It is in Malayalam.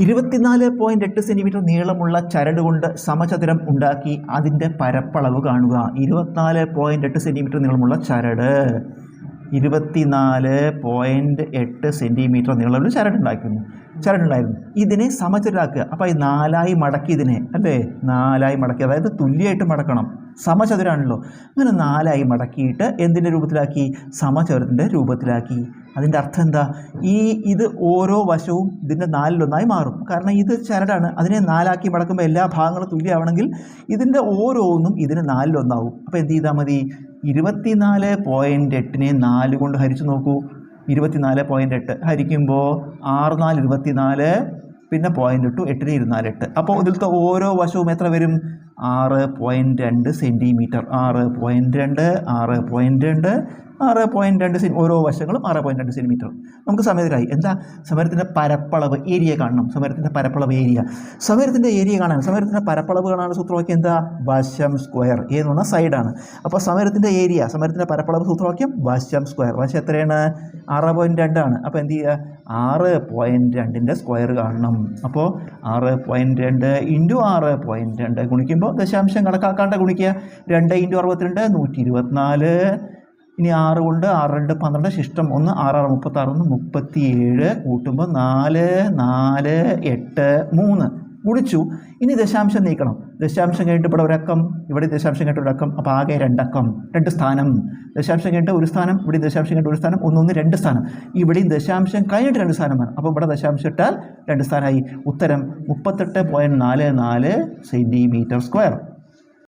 ഇരുപത്തിനാല് പോയിന്റ് എട്ട് സെന്റിമീറ്റർ നീളമുള്ള ചരട് കൊണ്ട് സമചതുരം ഉണ്ടാക്കി അതിന്റെ പരപ്പളവ് കാണുക. ഇരുപത്തിനാല് പോയിന്റ് എട്ട് സെന്റിമീറ്റർ നീളമുള്ള ചരട്. ഇരുപത്തിനാല് പോയിന്റ് എട്ട് സെന്റിമീറ്റർ നീളമുള്ള ചരട് ചരടുണ്ടായിരുന്നു ഇതിനെ സമചതുരാക്കുക. അപ്പോൾ ഈ നാലായി മടക്കി ഇതിനെ അല്ലേ? നാലായി മടക്കി അതായത് തുല്യമായിട്ട് മടക്കണം. സമചതുരാണല്ലോ. അങ്ങനെ നാലായി മടക്കിയിട്ട് എന്തിന്റെ രൂപത്തിലാക്കി? സമചതുരത്തിന്റെ രൂപത്തിലാക്കി. അതിന്റെ അർത്ഥം എന്താ? ഈ ഇത് ഓരോ വശവും ഇതിന്റെ നാലിലൊന്നായി മാറും. കാരണം ഇത് ചരടാണ്. അതിനെ നാലാക്കി മടക്കുമ്പോൾ എല്ലാ ഭാഗങ്ങളും തുല്യമാവണമെങ്കിൽ ഇതിന്റെ ഓരോന്നും ഇതിന് നാലിലൊന്നാവും. അപ്പോൾ എന്ത് ചെയ്താൽ മതി? ഇരുപത്തിനാല് പോയിന്റ് എട്ടിനെ നാല് കൊണ്ട് ഹരിച്ചു നോക്കൂ. ഇരുപത്തിനാല് പോയിന്റ് എട്ട്. ഹരിക്കുമ്പോൾ ആറ് നാല് ഇരുപത്തിനാല് പിന്നെ പോയിന്റ് ഇട്ടു എട്ടിന് ഇരുന്നാലെട്ട് അപ്പോൾ ഇതിലത്തെ ഓരോ വശവും എത്ര വരും? ആറ് പോയിന്റ് രണ്ട് സെന്റിമീറ്റർ ആറ് പോയിന്റ് രണ്ട് ആറ് പോയിന്റ് രണ്ട് ആറ് പോയിന്റ് രണ്ട് സെൻ ഓരോ വശങ്ങളും ആറ് പോയിന്റ് രണ്ട് സെന്റിമീറ്റർ നമുക്ക് സമയത്തിലായി. എന്താ? സമരത്തിന്റെ പരപ്പളവ് ഏരിയ കാണണം. സമരത്തിന്റെ പരപ്പളവ് ഏരിയ സമരത്തിന്റെ ഏരിയ കാണാൻ. സമരത്തിന്റെ പരപ്പളവ് കാണാനുള്ള സൂത്രവാക്യം എന്താ? വശം സ്ക്വയർ എന്ന് പറഞ്ഞാൽ സൈഡാണ് അപ്പോൾ സമരത്തിന്റെ ഏരിയ സമരത്തിന്റെ പരപ്പളവ് സൂത്രവാക്യം വശം സ്ക്വയർ വശം എത്രയാണ്? ആറ് പോയിന്റ് രണ്ടാണ് അപ്പോൾ എന്ത് ചെയ്യുക? ആറ് പോയിന്റ് രണ്ടിന്റെ സ്ക്വയർ കാണണം. അപ്പോൾ ആറ് പോയിന്റ് രണ്ട് ഇന്റു ആറ് പോയിന്റ് രണ്ട് ഗുണിക്കുമ്പോൾ ദശാംശം കണക്കാക്കാണ്ട് ഗുണിക്കുക. രണ്ട് ഇന്റു അറുപത്തിരണ്ട് നൂറ്റി ഇരുപത്തിനാല് ഇനി ആറ് കൊണ്ട് ആറ് രണ്ട് പന്ത്രണ്ട് ശിഷ്ടം ഒന്ന് ആറ് ആറ് മുപ്പത്താറ് ഒന്ന് മുപ്പത്തിയേഴ് കൂട്ടുമ്പോൾ നാല് നാല് എട്ട് മൂന്ന്. ഗുണിച്ചു ഇനി ദശാംശം നീക്കണം. ദശാംശം കഴിഞ്ഞിട്ട് ഇവിടെ ഒരക്കം ഇവിടെ ദശാംശം കഴിഞ്ഞിട്ട് ഒരക്കം അപ്പോൾ ആകെ രണ്ടക്കം രണ്ട് സ്ഥാനം. ദശാംശം കഴിഞ്ഞിട്ട് ഒരു സ്ഥാനം ഇവിടെ ദശാംശം കഴിഞ്ഞിട്ട് ഒരു സ്ഥാനം ഒന്നൊന്ന് രണ്ട് സ്ഥാനം. ഇവിടെയും ദശാംശം കഴിഞ്ഞിട്ട് രണ്ട് സ്ഥാനം വേണം അപ്പോൾ ഇവിടെ ദശാംശം ഇട്ടാൽ രണ്ട് സ്ഥാനമായി. ഉത്തരം മുപ്പത്തെട്ട് പോയിന്റ് നാല് നാല് സെന്റിമീറ്റർ സ്ക്വയർ